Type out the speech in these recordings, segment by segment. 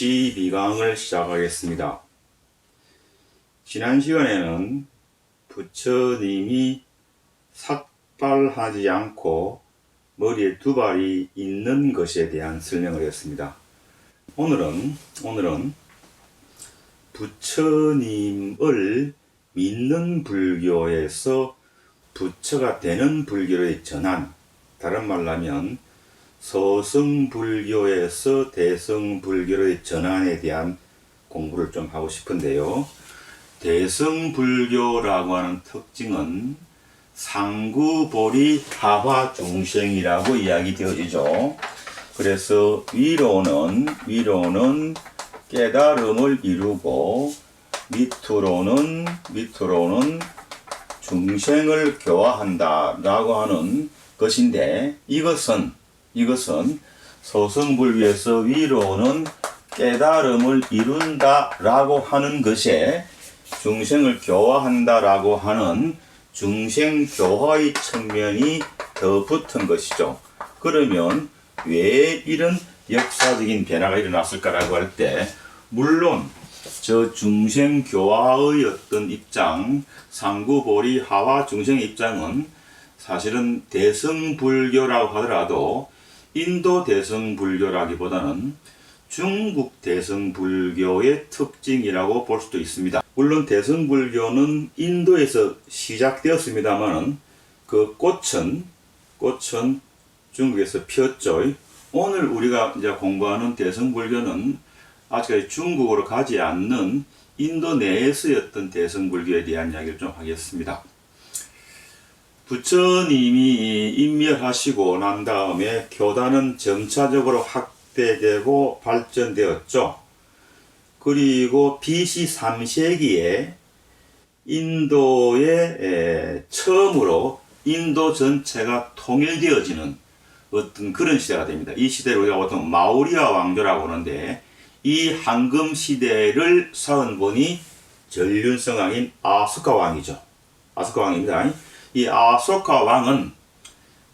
12강을 시작하겠습니다. 지난 시간에는 부처님이 삭발하지 않고 머리에 두 발이 있는 것에 대한 설명을 했습니다. 오늘은 오늘은 부처님을 믿는 불교에서 부처가 되는 불교의 전환, 다른 말로 하면 서성불교에서 대성불교의 전환에 대한 공부를 좀 하고 싶은데요. 대성불교라고 하는 특징은 상구보리 하화중생이라고 이야기되어지죠. 그래서 위로는 위로는 깨달음을 이루고 밑으로는 밑으로는 중생을 교화한다라고 하는 것인데 이것은 이것은 소승불교에서 위로는 깨달음을 이룬다라고 하는 것에 중생을 교화한다라고 하는 중생 교화의 측면이 더 붙은 것이죠. 그러면 왜 이런 역사적인 변화가 일어났을까라고 할 때, 물론 저 중생 교화의 어떤 입장, 상구보리 하와 중생의 입장은 사실은 대성불교라고 하더라도 인도 대성불교라기보다는 중국 대성불교의 특징이라고 볼 수도 있습니다. 물론 대성불교는 인도에서 시작되었습니다만은 그 꽃은 꽃은 중국에서 피었죠. 오늘 우리가 이제 공부하는 대성불교는 아직까지 중국으로 가지 않는 인도 내에서였던 대성불교에 대한 이야기를 좀 하겠습니다. 부처님이 인멸하시고 난 다음에 교단은 점차적으로 확대되고 발전되었죠. 그리고 BC 3세기에 인도의 처음으로 인도 전체가 통일되어지는 어떤 그런 시대가 됩니다. 이 시대를 우리가 보통 마우리아 왕조라고 하는데 이 황금 시대를 쌓은 분이 전륜성왕인 아소카 왕이죠. 아소카 왕입니다. 이 아소카 왕은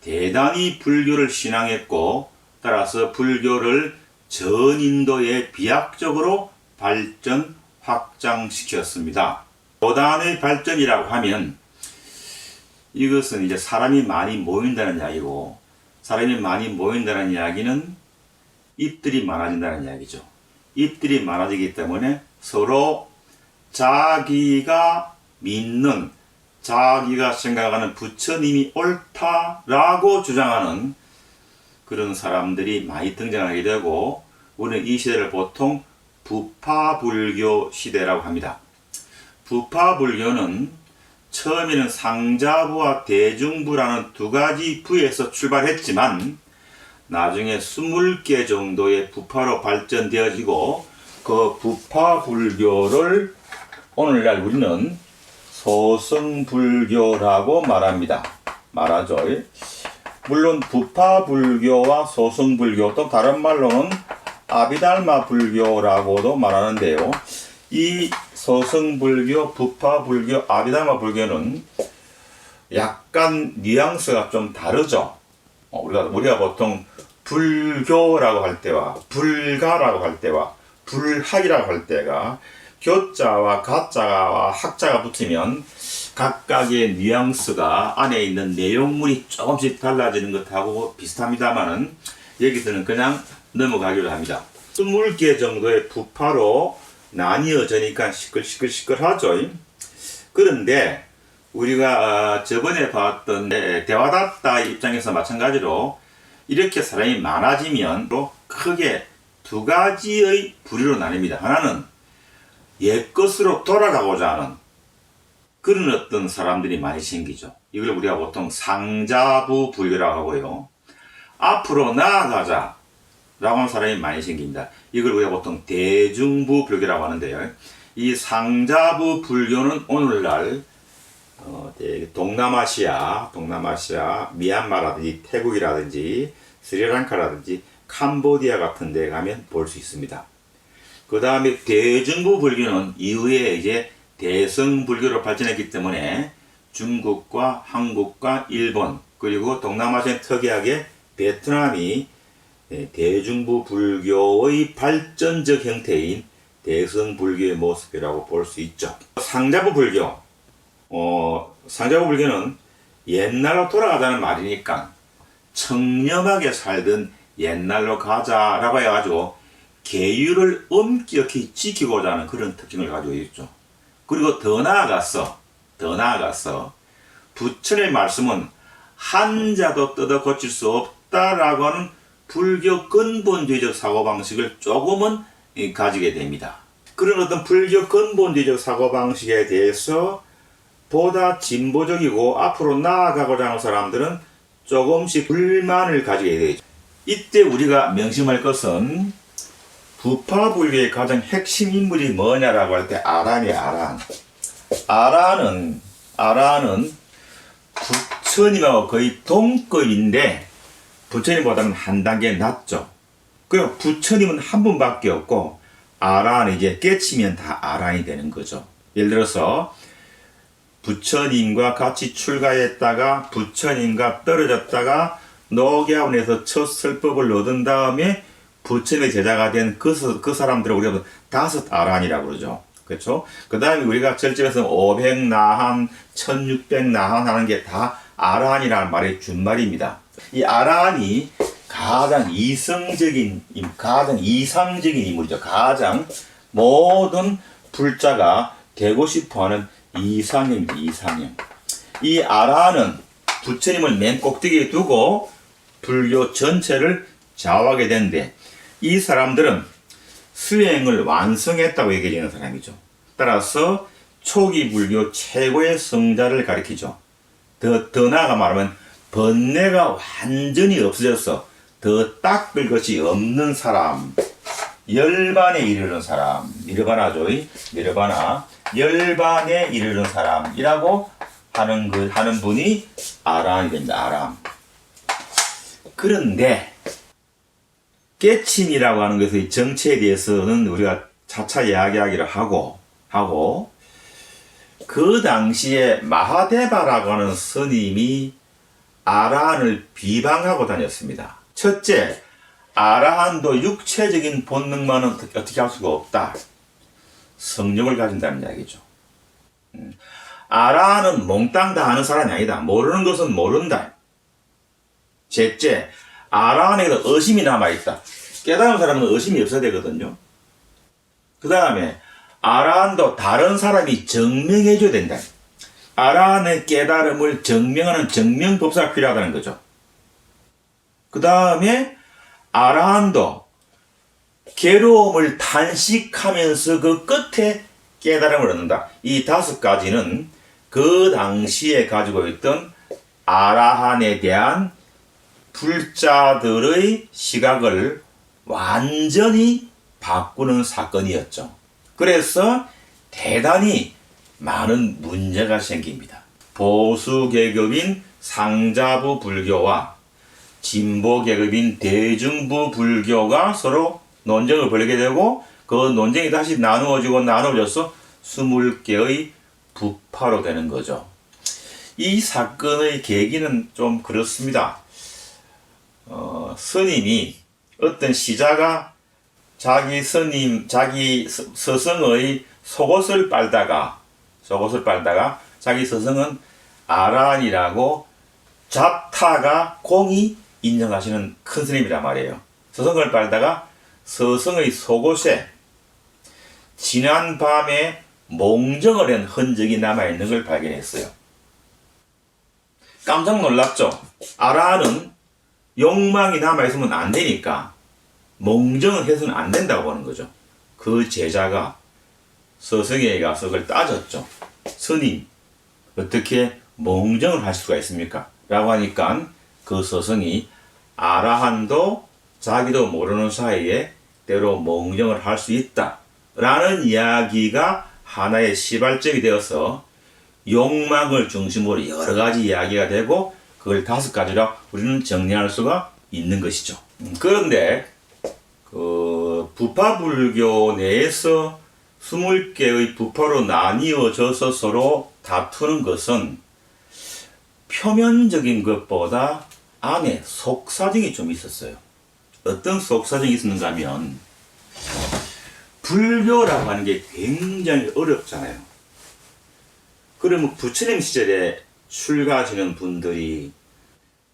대단히 불교를 신앙했고 따라서 불교를 전 인도에 비약적으로 발전 확장시켰습니다. 교단의 발전이라고 하면 이것은 이제 사람이 많이 모인다는 이야기고 사람이 많이 모인다는 이야기는 입들이 많아진다는 이야기죠. 입들이 많아지기 때문에 서로 자기가 믿는 자기가 생각하는 부처님이 옳다라고 주장하는 그런 사람들이 많이 등장하게 되고 우리는 이 시대를 보통 부파불교 시대라고 합니다. 부파불교는 처음에는 상자부와 대중부라는 두 가지 부에서 출발했지만 나중에 20개 정도의 부파로 발전되어지고 그 부파불교를 오늘날 우리는 소승불교라고 말합니다. 말하죠. 물론 부파불교와 소승불교 또 다른 말로는 아비달마 불교라고도 말하는데요. 이 소승불교, 부파불교, 아비달마 불교는 약간 뉘앙스가 좀 다르죠. 어, 우리가 우리가 보통 불교라고 할 때와 불가라고 할 때와 불학이라고 할 때가 교자와 가자와 학자가 붙으면 각각의 뉘앙스가 안에 있는 내용물이 조금씩 달라지는 것하고 비슷합니다만은 여기서는 그냥 넘어가기로 합니다. 20개 정도의 부파로 나뉘어지니까 시끌시끌시끌하죠. 그런데 우리가 저번에 봤던 대화다타 입장에서 마찬가지로 이렇게 사람이 많아지면 또 크게 두 가지의 부류로 나뉩니다. 하나는 옛것으로 돌아가고자 하는 그런 어떤 사람들이 많이 생기죠. 이걸 우리가 보통 상자부 불교라고 하고요. 앞으로 나아가자 라고 하는 사람이 많이 생깁니다. 이걸 우리가 보통 대중부 불교라고 하는데요. 이 상자부 불교는 오늘날 어, 동남아시아, 동남아시아, 미얀마라든지 태국이라든지 스리랑카라든지 캄보디아 같은 데 가면 볼 수 있습니다. 그 다음에 대중부 불교는 이후에 이제 대성 불교로 발전했기 때문에 중국과 한국과 일본 그리고 동남아시아 특이하게 베트남이 예, 대중부 불교의 발전적 형태인 대성 불교의 모습이라고 볼 수 있죠. 상자부 불교, 어, 상자부 불교는 옛날로 돌아가자는 말이니까 청렴하게 살던 옛날로 가자라고 해가지고 계율을 엄격히 지키고자 하는 그런 특징을 가지고 있죠. 그리고 더 나아가서, 더 나아가서 부처의 말씀은 한 자도 뜯어 고칠 수 없다라고 하는 불교 근본주의적 사고방식을 조금은 이, 가지게 됩니다. 그런 어떤 불교 근본주의적 사고방식에 대해서 보다 진보적이고 앞으로 나아가고자 하는 사람들은 조금씩 불만을 가지게 되죠. 이때 우리가 명심할 것은 부파불교의 가장 핵심 인물이 뭐냐라고 할 때 아란이 아란. 아란은 아란은 부처님하고 거의 동급인데 부처님보다는 한 단계 낮죠. 그리고 부처님은 한 분밖에 없고 아란은 이제 깨치면 다 아란이 되는 거죠. 예를 들어서 부처님과 같이 출가했다가 부처님과 떨어졌다가 녹야원에서 첫 설법을 얻은 다음에 부처님의 제자가 된 그 그 사람들을 우리가 다섯 아란이라고 그러죠. 그렇죠? 그 다음에 우리가 절집에서 500나한, 1600나한 하는 게 다 아란이라는 말의 준말입니다. 이 아란이 가장 이성적인, 인- 가장 이상적인 인물이죠. 가장 모든 불자가 되고 싶어 하는 이상형입니다. 이상형. 이 아란은 부처님을 맨 꼭대기에 두고 불교 전체를 좌우하게 되는데 이 사람들은 수행을 완성했다고 얘기하는 사람이죠. 따라서 초기 불교 최고의 성자를 가리키죠. 더, 더 나아가 말하면 번뇌가 완전히 없어져서 더 닦을 것이 없는 사람, 열반에 이르는 사람, 니르바나죠. 니르바나. 열반에 이르는 사람이라고 하는 그, 하는 분이 아람이 됩니다. 아람. 그런데, 깨침이라고 하는 것의 정체에 대해서는 우리가 차차 이야기하기를 하고, 하고, 그 당시에 마하데바라고 하는 스님이 아라한을 비방하고 다녔습니다. 첫째, 아라한도 육체적인 본능만은 어떻게, 할 수가 없다. 성령을 가진다는 이야기죠. 음, 아라한은 몽땅 다 아는 사람이 아니다. 모르는 것은 모른다. 셋째, 아라한에게도 의심이 남아있다. 깨달은 사람은 의심이 없어야 되거든요. 그 다음에, 아라한도 다른 사람이 증명해줘야 된다. 아라한의 깨달음을 증명하는 증명법사가 필요하다는 거죠. 그 다음에, 아라한도 괴로움을 탄식하면서 그 끝에 깨달음을 얻는다. 이 다섯 가지는 그 당시에 가지고 있던 아라한에 대한 불자들의 시각을 완전히 바꾸는 사건이었죠. 그래서 대단히 많은 문제가 생깁니다. 보수 계급인 상자부 불교와 진보 계급인 대중부 불교가 서로 논쟁을 벌이게 되고 그 논쟁이 다시 나누어지고 나누어져서 20개의 부파로 되는 거죠. 이 사건의 계기는 좀 그렇습니다. 어, 스님이 어떤 시자가 자기 스님, 자기 스- 스승의 속옷을 빨다가, 속옷을 빨다가 자기 스승은 아란이라고 자타가 공이 인정하시는 큰 스님이란 말이에요. 스승을 빨다가 스승의 속옷에 지난 밤에 몽정을 한 흔적이 남아있는 걸 발견했어요. 깜짝 놀랐죠? 아라는 욕망이 남아있으면 안 되니까 몽정을 해서는 안 된다고 보는 거죠. 그 제자가 스승에게 가서 그걸 따졌죠. 스님, 어떻게 몽정을 할 수가 있습니까? 라고 하니까 그 스승이 아라한도 자기도 모르는 사이에 때로 몽정을 할 수 있다. 라는 이야기가 하나의 시발점이 되어서 욕망을 중심으로 여러 가지 이야기가 되고 그걸 다섯 가지로 우리는 정리할 수가 있는 것이죠. 음, 그런데 그 부파불교 내에서 20개의 부파로 나뉘어져서 서로 다투는 것은 표면적인 것보다 안에 속사정이 좀 있었어요. 어떤 속사정이 있었는가 하면 불교라고 하는 게 굉장히 어렵잖아요. 그러면 부처님 시절에 출가하시는 분들이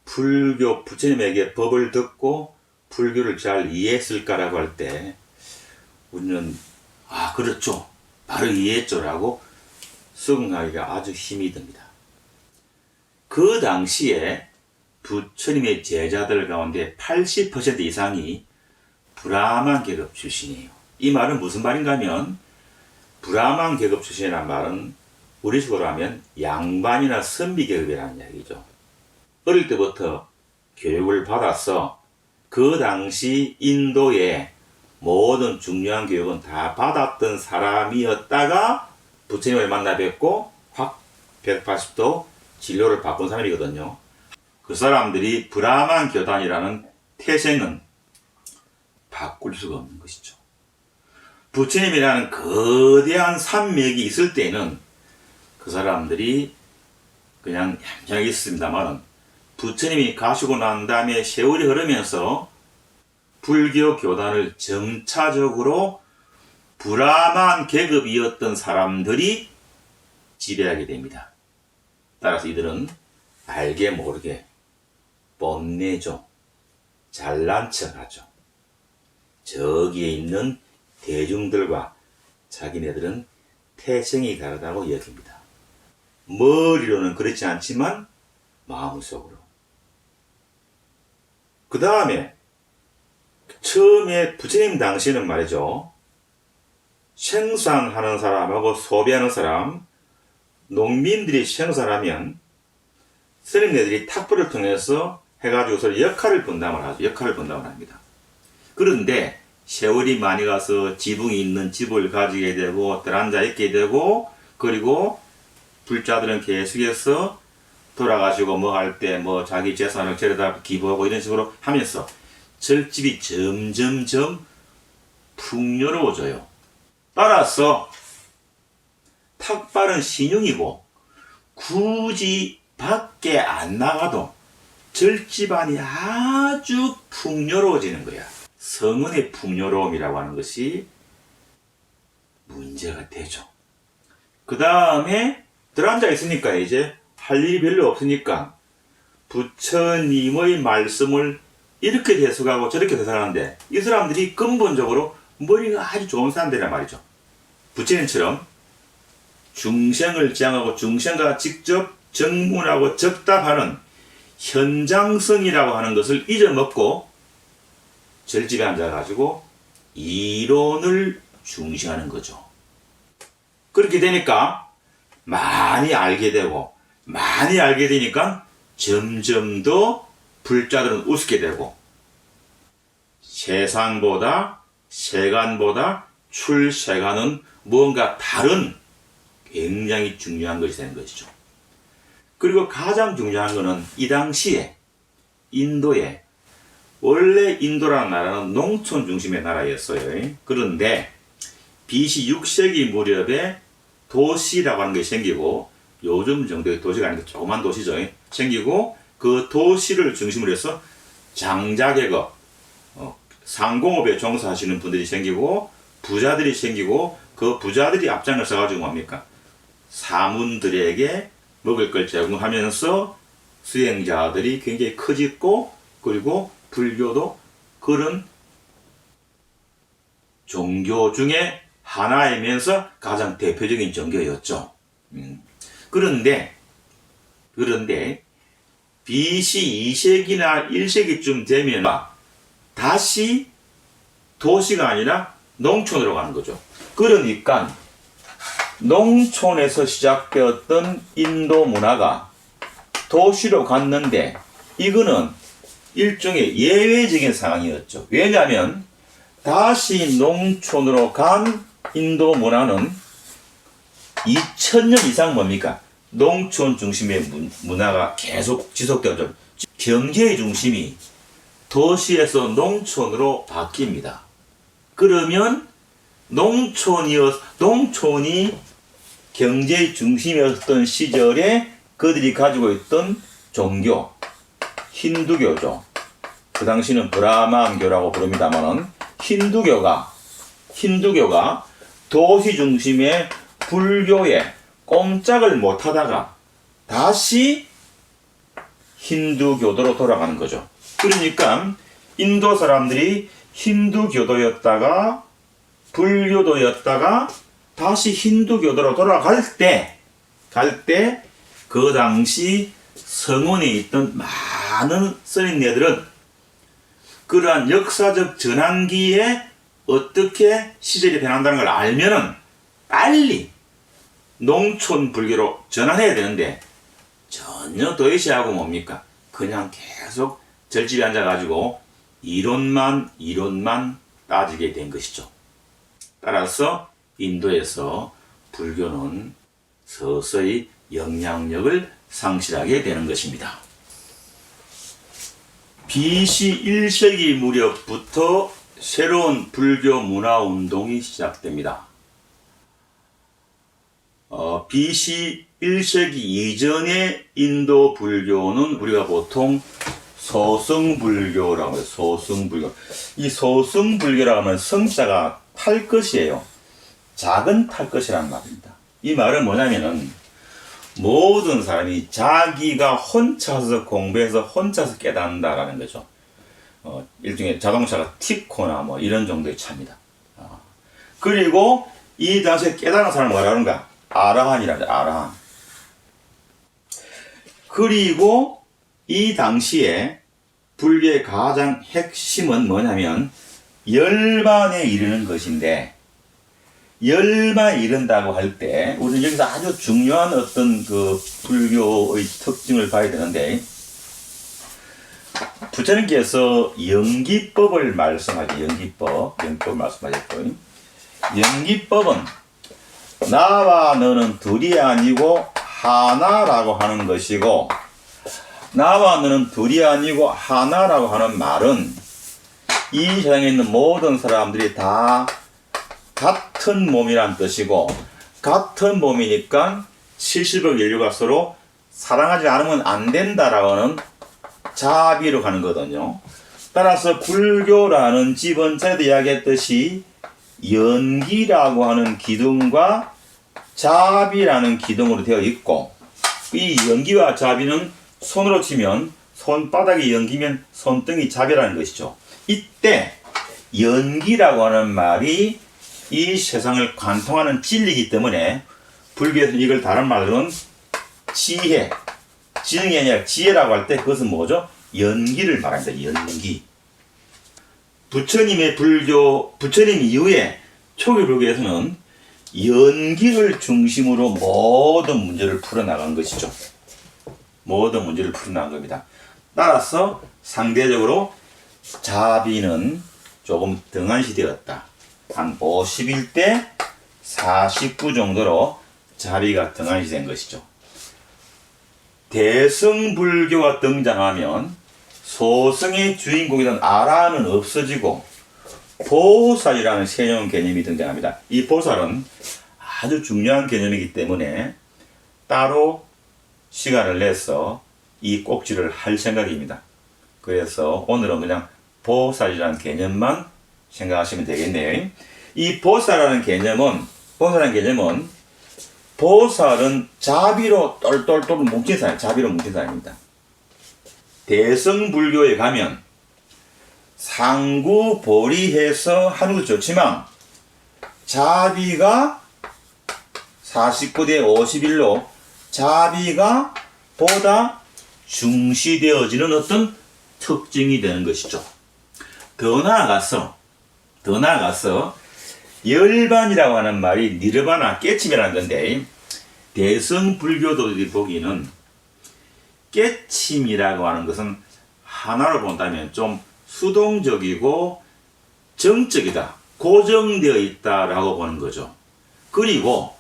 불교 부처님에게 법을 듣고 불교를 잘 이해했을까라고 할 때 우리는 아 그렇죠 바로 이해했죠라고 수긍하기가 아주 힘이 듭니다. 그 당시에 부처님의 제자들 가운데 80% 이상이 브라만 계급 출신이에요. 이 말은 무슨 말인가 하면 브라만 계급 출신이라는 말은 우리식으로 하면 양반이나 선비 계급이라는 이야기죠. 어릴 때부터 교육을 받아서 그 당시 인도의 모든 중요한 교육은 다 받았던 사람이었다가 부처님을 만나 뵙고 확 180도 진로를 바꾼 사람이거든요. 그 사람들이 브라만 교단이라는 태생은 바꿀 수가 없는 것이죠. 부처님이라는 거대한 산맥이 있을 때는 그 사람들이 그냥 얌전하게 있습니다만 부처님이 가시고 난 다음에 세월이 흐르면서 불교 교단을 점차적으로 브라만 계급이었던 사람들이 지배하게 됩니다. 따라서 이들은 알게 모르게 뽐내죠. 잘난 척하죠. 저기에 있는 대중들과 자기네들은 태생이 다르다고 여깁니다. 머리로는 그렇지 않지만 마음속으로. 그 다음에 처음에 부처님 당시에는 말이죠. 생산하는 사람하고 소비하는 사람, 농민들이 생산하면 스님네들이 탁불을 통해서 해가지고서 역할을 분담을 하죠. 역할을 분담을 합니다. 그런데 세월이 많이 가서 지붕이 있는 집을 가지게 되고 들앉아 있게 되고 그리고 불자들은 계속해서 돌아가시고 뭐 할 때 뭐 자기 재산을 데려다 기부하고 이런 식으로 하면서 절집이 점점점 풍요로워져요. 따라서 탁발은 신용이고 굳이 밖에 안 나가도 절집안이 아주 풍요로워지는 거야. 성은의 풍요로움이라고 하는 것이 문제가 되죠. 그 다음에 들어앉아 있으니까 이제 할 일이 별로 없으니까 부처님의 말씀을 이렇게 해석하고 저렇게 해석하는데 이 사람들이 근본적으로 머리가 아주 좋은 사람들이란 말이죠. 부처님처럼 중생을 지향하고 중생과 직접 정문하고 적답하는 현장성이라고 하는 것을 잊어먹고 절집에 앉아가지고 이론을 중시하는 거죠. 그렇게 되니까 많이 알게 되고 많이 알게 되니까 점점 더 불자들은 우습게 되고 세상보다 세간보다 출세간은 무언가 다른 굉장히 중요한 것이 되는 것이죠. 그리고 가장 중요한 것은 이 당시에 인도에 원래 인도라는 나라는 농촌 중심의 나라였어요. 그런데 BC 6세기 무렵에 도시라고 하는 게 생기고 요즘 정도의 도시가 아니고 조그만 도시죠. 생기고 그 도시를 중심으로 해서 장자계급, 어, 상공업에 종사하시는 분들이 생기고 부자들이 생기고 그 부자들이 앞장을 서가지고 뭡니까? 사문들에게 먹을 걸 제공하면서 수행자들이 굉장히 커졌고 그리고 불교도 그런 종교 중에 하나이면서 가장 대표적인 종교였죠. 음. 그런데 그런데 BC 2세기나 1세기쯤 되면 다시 도시가 아니라 농촌으로 가는 거죠. 그러니까 농촌에서 시작되었던 인도 문화가 도시로 갔는데 이거는 일종의 예외적인 상황이었죠. 왜냐하면 다시 농촌으로 간 인도 문화는 2000년 이상 뭡니까? 농촌 중심의 문, 문화가 계속 지속되죠. 경제의 중심이 도시에서 농촌으로 바뀝니다. 그러면 농촌이었, 농촌이 경제의 중심이었던 시절에 그들이 가지고 있던 종교, 힌두교죠. 그 당시는 브라만교라고 부릅니다만은 힌두교가 힌두교가 도시 중심의 불교에 꼼짝을 못하다가 다시 힌두교도로 돌아가는 거죠. 그러니까 인도 사람들이 힌두교도였다가 불교도였다가 다시 힌두교도로 돌아갈 때, 갈 때, 그 당시 성원에 있던 많은 선인네들은 그러한 역사적 전환기에 어떻게 시절이 변한다는 걸 알면은 빨리 농촌 불교로 전환해야 되는데 전혀 도외시하고 뭡니까? 그냥 계속 절집에 앉아가지고 이론만 이론만 따지게 된 것이죠. 따라서 인도에서 불교는 서서히 영향력을 상실하게 되는 것입니다. BC 1세기 무렵부터 새로운 불교 문화 운동이 시작됩니다. 어, BC 1세기 이전의 인도 불교는 우리가 보통 소승불교라고 해요. 소승불교. 이 소승불교라고 하면 성자가 탈 것이에요. 작은 탈 것이란 말입니다. 이 말은 뭐냐면은 모든 사람이 자기가 혼자서 공부해서 혼자서 깨닫는다라는 거죠. 어, 일종의 자동차가 티코나 뭐 이런 정도의 차입니다. 어. 그리고 이 당시에 깨달은 사람을 뭐라 그러는가? 아라한이라죠, 아라한. 그리고 이 당시에 불교의 가장 핵심은 뭐냐면 열반에 이르는 것인데 열반에 이른다고 할 때 우리는 여기서 아주 중요한 어떤 그 불교의 특징을 봐야 되는데 부처님께서 연기법을 말씀하죠. 연기법, 연기법 말씀하셨고 연기법은 나와 너는 둘이 아니고 하나라고 하는 것이고 나와 너는 둘이 아니고 하나라고 하는 말은 이 세상에 있는 모든 사람들이 다 같은 몸이란 뜻이고 같은 몸이니까 70억 인류가 서로 사랑하지 않으면 안 된다라고 하는 자비로 가는 거거든요. 따라서 불교라는 집은 전에도 이야기했듯이 연기라고 하는 기둥과 자비라는 기둥으로 되어 있고 이 연기와 자비는 손으로 치면 손바닥이 연기면 손등이 자비라는 것이죠. 이때 연기라고 하는 말이 이 세상을 관통하는 진리이기 때문에 불교에서는 이걸 다른 말로는 지혜, 지능이 아니라 지혜라고 할 때 그것은 뭐죠? 연기를 말합니다. 연기. 부처님의 불교, 부처님 이후에 초기 불교에서는 연기를 중심으로 모든 문제를 풀어나간 것이죠. 모든 문제를 풀어나간 겁니다. 따라서 상대적으로 자비는 조금 등한시 되었다. 한 51대 49 정도로 자비가 등한시 된 것이죠. 대승불교가 등장하면 소승의 주인공이던 아라는 없어지고 보살이라는 새로운 개념이 등장합니다. 이 보살은 아주 중요한 개념이기 때문에 따로 시간을 내서 이 꼭지를 할 생각입니다. 그래서 오늘은 그냥 보살이라는 개념만 생각하시면 되겠네요. 이 보살이라는 개념은 보살이라는 개념은 보살은 자비로 똘똘똘 뭉친 사람, 자비로 뭉친 사람입니다. 대성불교에 가면 상구 보리해서 하는 것도 좋지만 자비가 49대 51로 자비가 보다 중시되어지는 어떤 특징이 되는 것이죠. 더 나아가서 더 나아가서 열반이라고 하는 말이 니르바나 깨침이라는 건데 대성 불교도들이 보기에는 깨침이라고 하는 것은 하나로 본다면 좀 수동적이고 정적이다. 고정되어 있다라고 보는 거죠. 그리고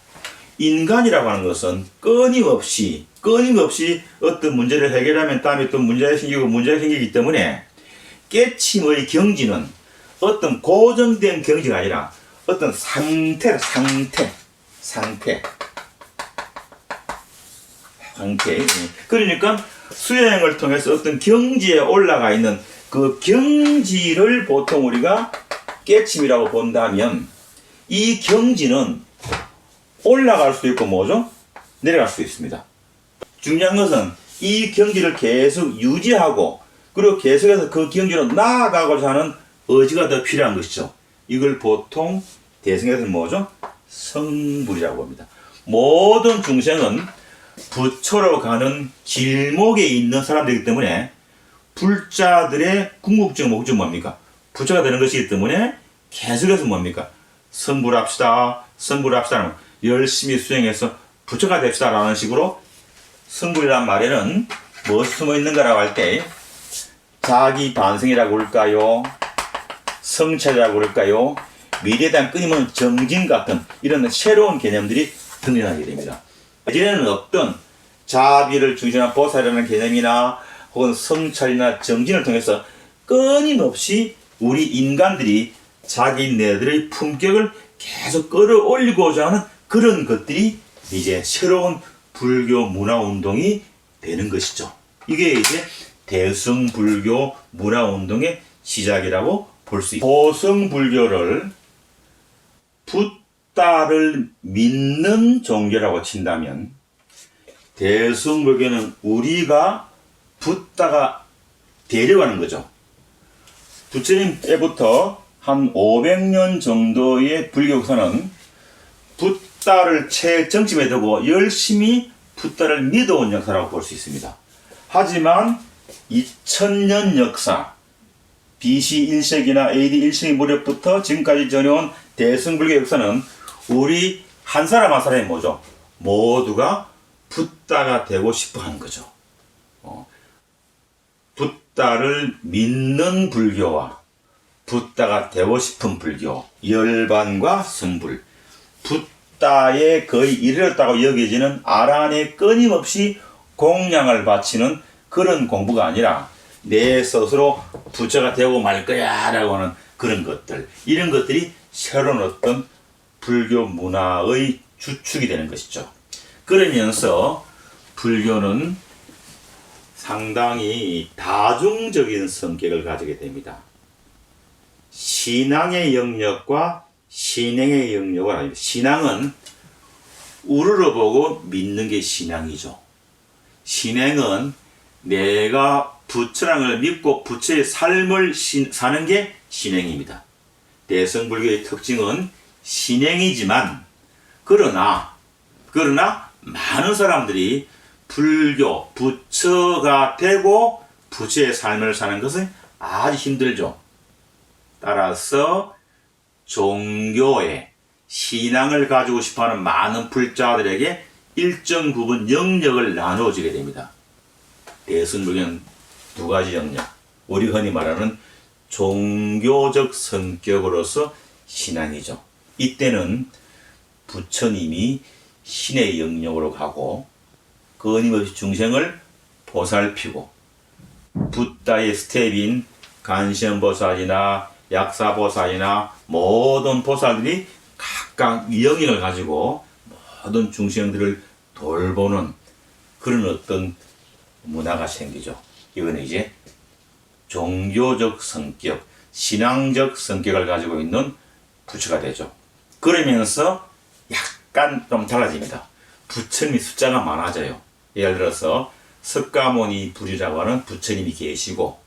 인간이라고 하는 것은 끊임없이 끊임없이 어떤 문제를 해결하면 다음에 또 문제가 생기고 문제가 생기기 때문에 깨침의 경지는 어떤 고정된 경지가 아니라 어떤 상태, 상태, 상태, 상태. 그러니까 수행을 통해서 어떤 경지에 올라가 있는 그 경지를 보통 우리가 깨침이라고 본다면 이 경지는 올라갈 수도 있고 뭐죠? 내려갈 수도 있습니다. 중요한 것은 이 경지를 계속 유지하고 그리고 계속해서 그 경지로 나아가고자 하는 의지가 더 필요한 것이죠. 이걸 보통 대승에서는 뭐죠? 성불이라고 합니다. 모든 중생은 부처로 가는 길목에 있는 사람들이기 때문에 불자들의 궁극적 목적은 뭡니까? 부처가 되는 것이기 때문에 계속해서 뭡니까? 성불합시다, 성불합시다. 열심히 수행해서 부처가 됩시다. 라는 식으로 성불이란 말에는 무엇이 숨어 있는가라고 할 때 자기 반성이라고 할까요? 성찰이라고 할까요? 미래에 대한 끊임없는 정진 같은 이런 새로운 개념들이 등장하게 됩니다. 이제는 어떤 자비를 중심한 보살이라는 개념이나 혹은 성찰이나 정진을 통해서 끊임없이 우리 인간들이 자기 네들의 품격을 계속 끌어올리고자 하는 그런 것들이 이제 새로운 불교 문화 운동이 되는 것이죠. 이게 이제 대승 불교 문화 운동의 시작이라고 볼 수 있습니다. 보성 불교를 붓 다를 믿는 종교라고 친다면 대승불교는 우리가 붓다가 데려가는 거죠. 부처님 때부터 한 500년 정도의 불교 역사는 붓다를 최정점에 두고 열심히 붓다를 믿어온 역사라고 볼 수 있습니다. 하지만 2000년 역사, BC 1세기나 AD 1세기 무렵부터 지금까지 전해온 대승불교 역사는 우리 한 사람 한 사람이 뭐죠? 모두가 붓다가 되고 싶어 하는 거죠. 어, 붓다를 믿는 불교와 붓다가 되고 싶은 불교, 열반과 성불, 붓다에 거의 이르렀다고 여겨지는 아란에 끊임없이 공양을 바치는 그런 공부가 아니라 내 스스로 부처가 되고 말 거야 라고 하는 그런 것들, 이런 것들이 새로운 어떤 불교 문화의 주축이 되는 것이죠. 그러면서 불교는 상당히 다중적인 성격을 가지게 됩니다. 신앙의 영역과 신행의 영역을 아닙니다. 신앙은 우러러 보고 믿는 게 신앙이죠. 신행은 내가 걸 믿고 부처의 삶을 신- 사는 게 신행입니다. 대성불교의 특징은 신행이지만 그러나 그러나 많은 사람들이 불교 부처가 되고 부처의 삶을 사는 것은 아주 힘들죠. 따라서 종교에 신앙을 가지고 싶어하는 많은 불자들에게 일정 부분 영역을 나누어지게 됩니다. 대승불교는 두 가지 영역. 우리 흔히 말하는 종교적 성격으로서 신앙이죠. 이때는 부처님이 신의 영역으로 가고 끊임없이 중생을 보살피고 붓다의 스텝인 간시연보살이나 약사보살이나 모든 보살들이 각각 영역을 가지고 모든 중생들을 돌보는 그런 어떤 문화가 생기죠. 이거는 이제 종교적 성격, 신앙적 성격을 가지고 있는 부처가 되죠. 그러면서 약간 좀 달라집니다. 부처님이 숫자가 많아져요. 예를 들어서 석가모니 불이라고 하는 부처님이 계시고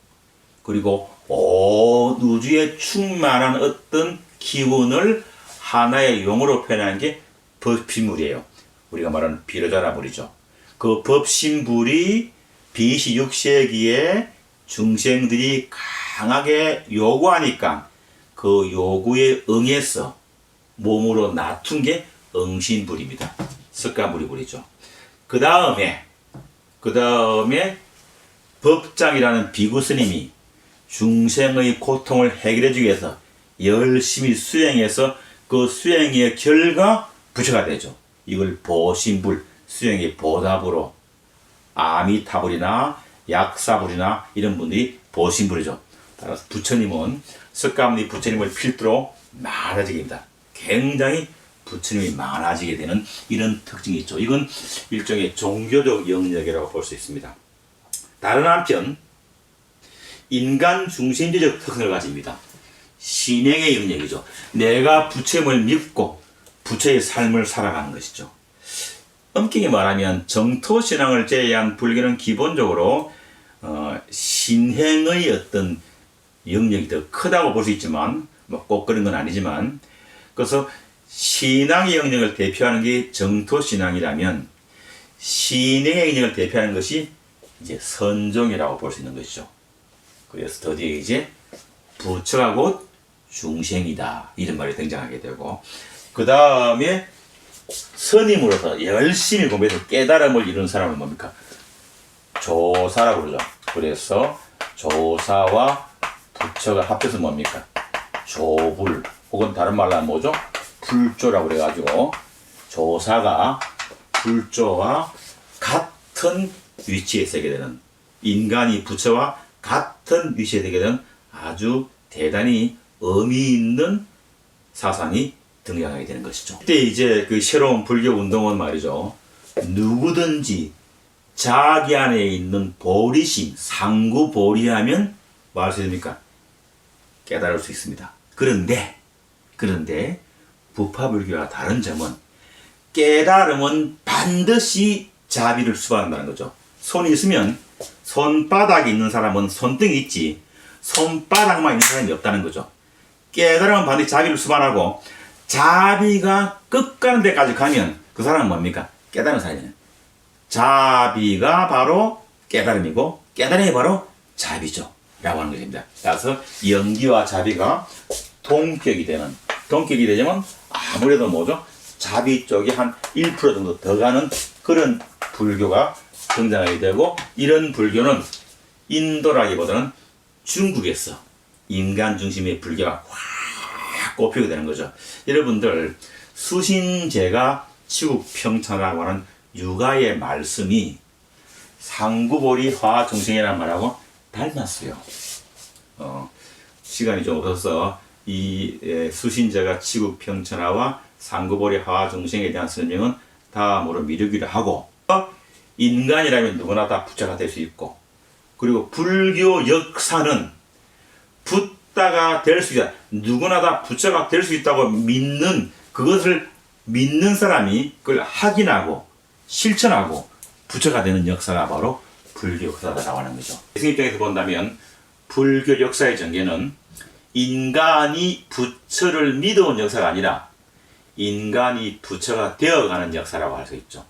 그리고 온 우주에 충만한 어떤 기운을 하나의 용어로 표현한 게 법신불이에요. 우리가 말하는 비로자나불이죠. 그 법신불이 BC 6세기에 중생들이 강하게 요구하니까 그 요구에 응해서 몸으로 낮춘 게 응신불입니다. 석가모니 불이죠. 그 다음에 그 다음에 법장이라는 비구 스님이 중생의 고통을 해결해 주기 위해서 열심히 수행해서 그 수행의 결과 부처가 되죠. 이걸 보신불, 수행의 보답으로 아미타불이나 약사불이나 이런 분들이 보신불이죠. 따라서 부처님은 석가모니 부처님을 필두로 많아지게 됩니다. 굉장히 부처님이 많아지게 되는 이런 특징이 있죠. 이건 일종의 종교적 영역이라고 볼 수 있습니다. 다른 한편 인간 중심주의적 특성을 가집니다. 신행의 영역이죠. 내가 부처임을 믿고 부처의 삶을 살아가는 것이죠. 엄격히 말하면 정토 신앙을 제외한 불교는 기본적으로 어, 신행의 어떤 영역이 더 크다고 볼 수 있지만 뭐 꼭 그런 건 아니지만 그래서 신앙의 영역을 대표하는 게 정토 신앙이라면 신행의 영역을 대표하는 것이 이제 선종이라고 볼 수 있는 것이죠. 그래서 드디어 이제 부처가 곧 중생이다 이런 말이 등장하게 되고 그 다음에 스님으로서 열심히 공부해서 깨달음을 이룬 사람은 뭡니까? 조사라고 그러죠. 그래서 조사와 부처가 합해서 뭡니까? 조불 혹은 다른 말로 하면 뭐죠? 불조라고 그래가지고 조사가 불조와 같은 위치에 서게 되는 인간이 부처와 같은 위치에 서게 되는 아주 대단히 의미 있는 사상이 등장하게 되는 것이죠. 이때 이제 그 새로운 불교 운동은 말이죠. 누구든지 자기 안에 있는 보리심, 상구 보리하면 뭐할수 있습니까? 깨달을 수 있습니다. 그런데, 그런데, 부파불교와 다른 점은 깨달음은 반드시 자비를 수반한다는 거죠. 손이 있으면 손바닥이 있는 사람은 손등이 있지 손바닥만 있는 사람이 없다는 거죠. 깨달음은 반드시 자비를 수반하고 자비가 끝 가는 데까지 가면 그 사람은 뭡니까? 깨달은 사람이에요. 자비가 바로 깨달음이고 깨달음이 바로 자비죠. 라고 하는 것입니다. 따라서 연기와 자비가 동격이 되는 동격이 되자면 아무래도 뭐죠? 자비 쪽이 한 1% 정도 더 가는 그런 불교가 등장하게 되고 이런 불교는 인도라기보다는 중국에서 인간 중심의 불교가 확 꼽히게 되는 거죠. 여러분들 수신제가 치국 평천이라고 하는 육아의 말씀이 상구보리 화정생이라는 말하고 닮았어요. 어, 시간이 좀 없어서 이 에, 수신제가 치국 평천하와 상구보리 화정생에 대한 설명은 다음으로 미루기로 하고 어, 인간이라면 누구나 다 부처가 될 수 있고 그리고 불교 역사는 붓다가 될 수 있다. 누구나 다 부처가 될 수 있다고 믿는 그것을 믿는 사람이 그걸 확인하고 실천하고 부처가 되는 역사가 바로 불교 역사다라고 하는 거죠. 그 입장에서 본다면 불교 역사의 전개는 인간이 부처를 믿어온 역사가 아니라 인간이 부처가 되어가는 역사라고 할 수 있죠.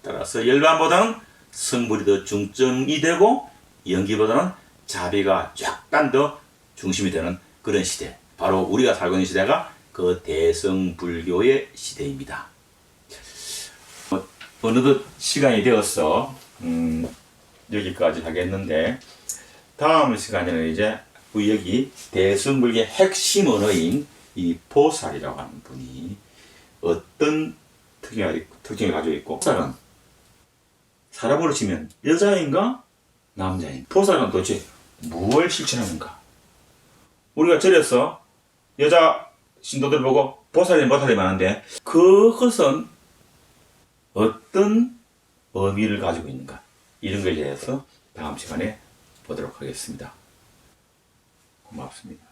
따라서 열반보다는 성불이 더 중점이 되고 연기보다는 자비가 약간 더 중심이 되는 그런 시대. 바로 우리가 살고 있는 시대가 그 대성불교의 시대입니다. 어, 어느덧 시간이 되어서 음, 여기까지 하겠는데 다음 시간에는 이제 우리 여기 대승불교의 핵심 언어인 이 보살이라고 하는 분이 어떤 특징을, 특징을 가지고 있고 보살은 사람으로 치면 여자인가 남자인가 보살은 도대체 무엇을 실천하는가? 우리가 절에서 여자 신도들 보고 보살이 보살이 많은데 그것은 어떤 의미를 가지고 있는가? 이런 것에 대해서 다음 시간에 보도록 하겠습니다. 고맙습니다.